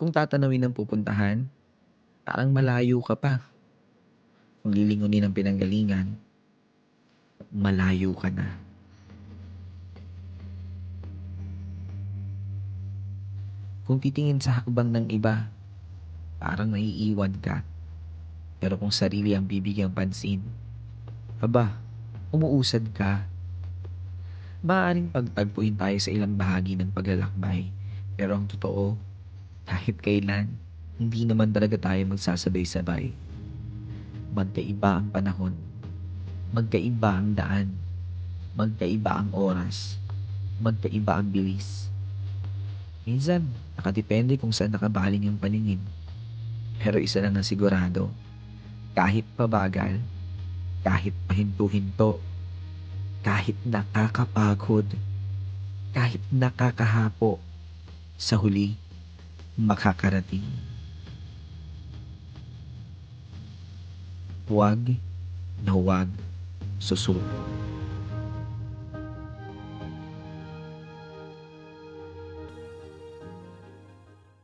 Kung tatanawin ang pupuntahan, parang malayo ka pa. Kung lilingunin ang pinanggalingan, malayo ka na. Kung titingin sa hakbang ng iba, parang naiiwan ka. Pero kung sarili ang bibigyang pansin, aba, umuusad ka. Maaaring pagtagpuin tayo sa ilang bahagi ng paglalakbay. Pero ang totoo, kahit kailan, hindi naman talaga tayo magsasabay-sabay. Magkaiba ang panahon. Magkaiba ang daan. Magkaiba ang oras. Magkaiba ang bilis. Minsan, nakadepende kung saan nakabaling ang paningin. Pero isa lang ang sigurado, kahit pabagal, kahit pahinto-hinto, kahit nakakapagod, kahit nakakahapo, sa huli, makakarating. Huwag na huwag susuko.